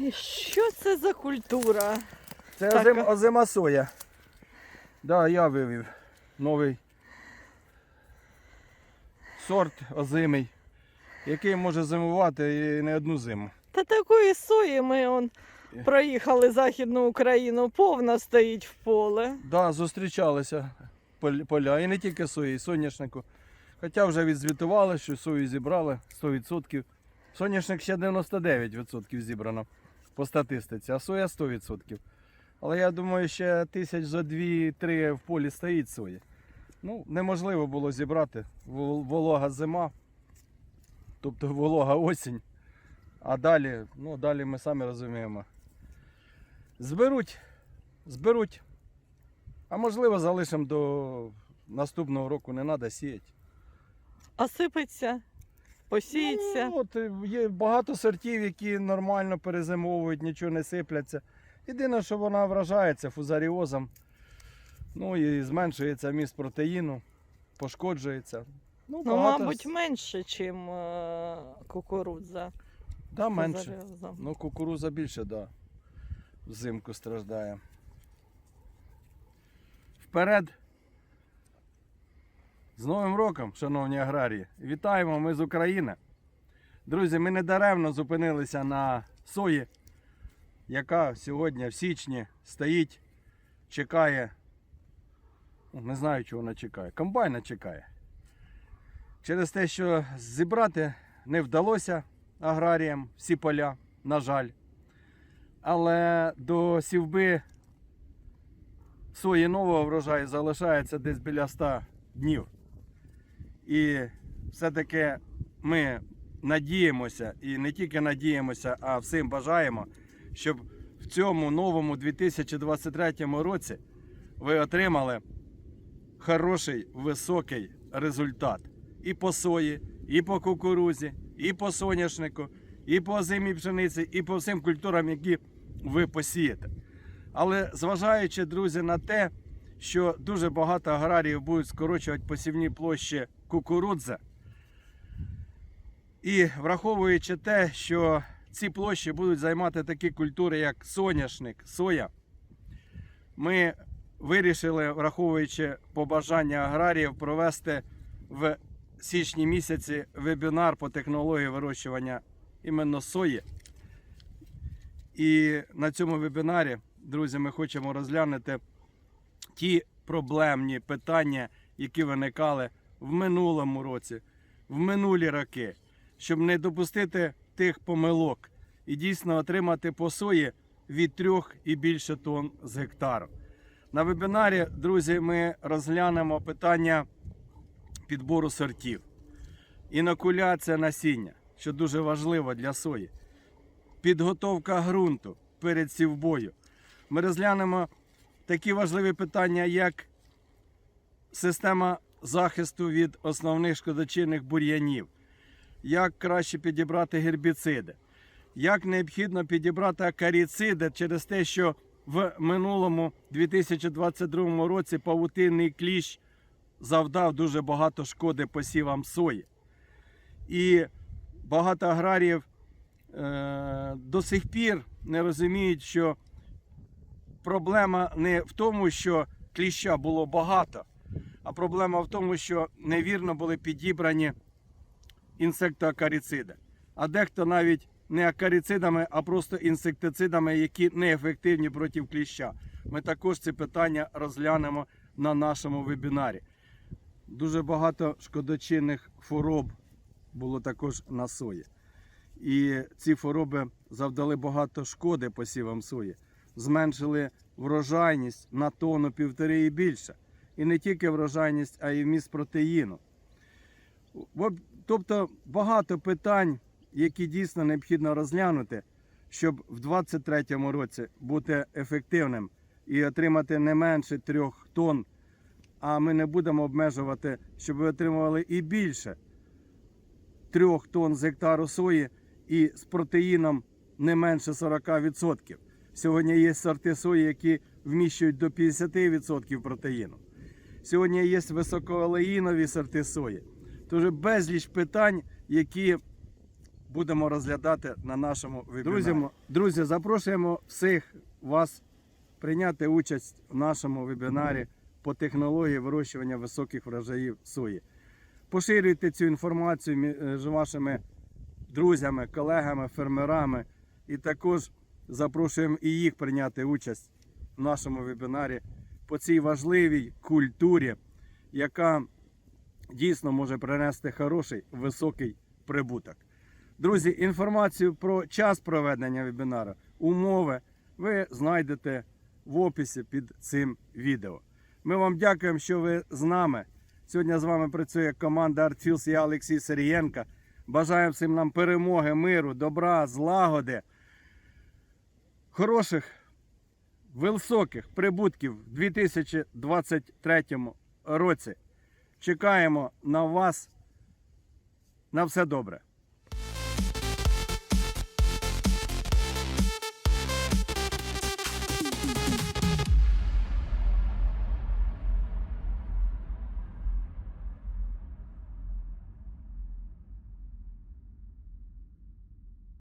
І що це за культура? Це Так, озим, озима соя. Да, я вивів новий сорт озимий, який може зимувати і не одну зиму. Та такої сої ми он проїхали Західну Україну, повна стоїть в поле. Да, зустрічалися поля. І не тільки сої, і соняшнику. Хоча вже відзвітували, що сою зібрали 100%. Соняшник ще 99% зібрано по статистиці, а соя 100%. Але я думаю, ще тисяч за 2-3 в полі стоїть сої. Ну, неможливо було зібрати. Волога зима, тобто волога осінь. А далі, ну, далі ми самі розуміємо. Зберуть, зберуть. А можливо, залишимо до наступного року, не треба сіяти. А сипеться, посіється. Ну, от е, є багато сортів, які нормально перезимовують, нічого не сипляться. Єдине, що вона вражається фузаріозом. Ну і зменшується міст протеїну, пошкоджується. Ну, Ну, багато мабуть, менше, ніж кукурудза. да, менше. Ну, кукуруза більше, да. Взимку страждає. Вперед. З Новим роком, шановні аграрії! Вітаємо ми з України. Друзі, ми не даремно зупинилися на сої, яка сьогодні в січні стоїть, чекає. Ну, Не знаю, чого вона чекає. Комбайна чекає. Через те, що зібрати не вдалося аграріям всі поля, на жаль. Але до сівби сої нового врожаю залишається десь біля 100 днів. І все-таки ми надіємося, і не тільки надіємося, а всім бажаємо, щоб в цьому новому 2023 році ви отримали хороший високий результат і по сої, і по кукурузі, і по соняшнику, і по озимій пшениці, і по всім культурам, які ви посієте. Але зважаючи, друзі, на те, що дуже багато аграріїв будуть скорочувати посівні площі кукурудзи, і враховуючи те, що ці площі будуть займати такі культури, як соняшник, соя, ми вирішили, враховуючи побажання аграріїв, провести в січні місяці вебінар по технології вирощування іменно сої. І на цьому вебінарі, друзі, ми хочемо розглянути ті проблемні питання, які виникали в минулому році, в минулі роки, щоб не допустити тих помилок і дійсно отримати по сої від 3 і більше тонн з гектару. На вебінарі, друзі, ми розглянемо питання підбору сортів, інокуляція насіння, що дуже важливо для сої, підготовка ґрунту перед сівбою. Ми розглянемо такі важливі питання, як система захисту від основних шкодочинних бур'янів, як краще підібрати гербіциди, як необхідно підібрати акаріциди через те, що в минулому 2022 році павутинний кліщ завдав дуже багато шкоди посівам сої. І багато аграріїв е, до сих пір не розуміють, що проблема не в тому, що кліща було багато, а проблема в тому, що невірно були підібрані інсектоакаріциди. А дехто навіть не акаріцидами, а просто інсектицидами, які неефективні проти кліща. Ми також ці питання розглянемо на нашому вебінарі. Дуже багато шкодочинних хвороб було також на сої. І ці хвороби завдали багато шкоди посівам сої, зменшили врожайність на тонну півтори і більше. І не тільки врожайність, а й вміст протеїну. Тобто багато питань, які дійсно необхідно розглянути, щоб в 2023 році бути ефективним і отримати не менше трьох тонн. А ми не будемо обмежувати, щоб ви отримували і більше трьох тонн з гектару сої і з протеїном не менше 40%. Сьогодні є сорти сої, які вміщують до 50% протеїну. Сьогодні є високоолеїнові сорти сої. Тож безліч питань, які будемо розглядати на нашому вебінарі. Друзі, друзі, запрошуємо всіх вас прийняти участь в нашому вебінарі по технології вирощування високих врожаїв сої. Поширюйте цю інформацію між вашими друзями, колегами, фермерами і також запрошуємо і їх прийняти участь в нашому вебінарі по цій важливій культурі, яка дійсно може принести хороший високий прибуток. Друзі, інформацію про час проведення вебінару, умови ви знайдете в описі під цим відео. Ми вам дякуємо, що ви з нами. Сьогодні з вами працює команда Артфілс і я Олексій Сергієнко. Бажаємо всім нам перемоги, миру, добра, злагоди, хороших, високих прибутків в 2023 році. Чекаємо на вас. На все добре.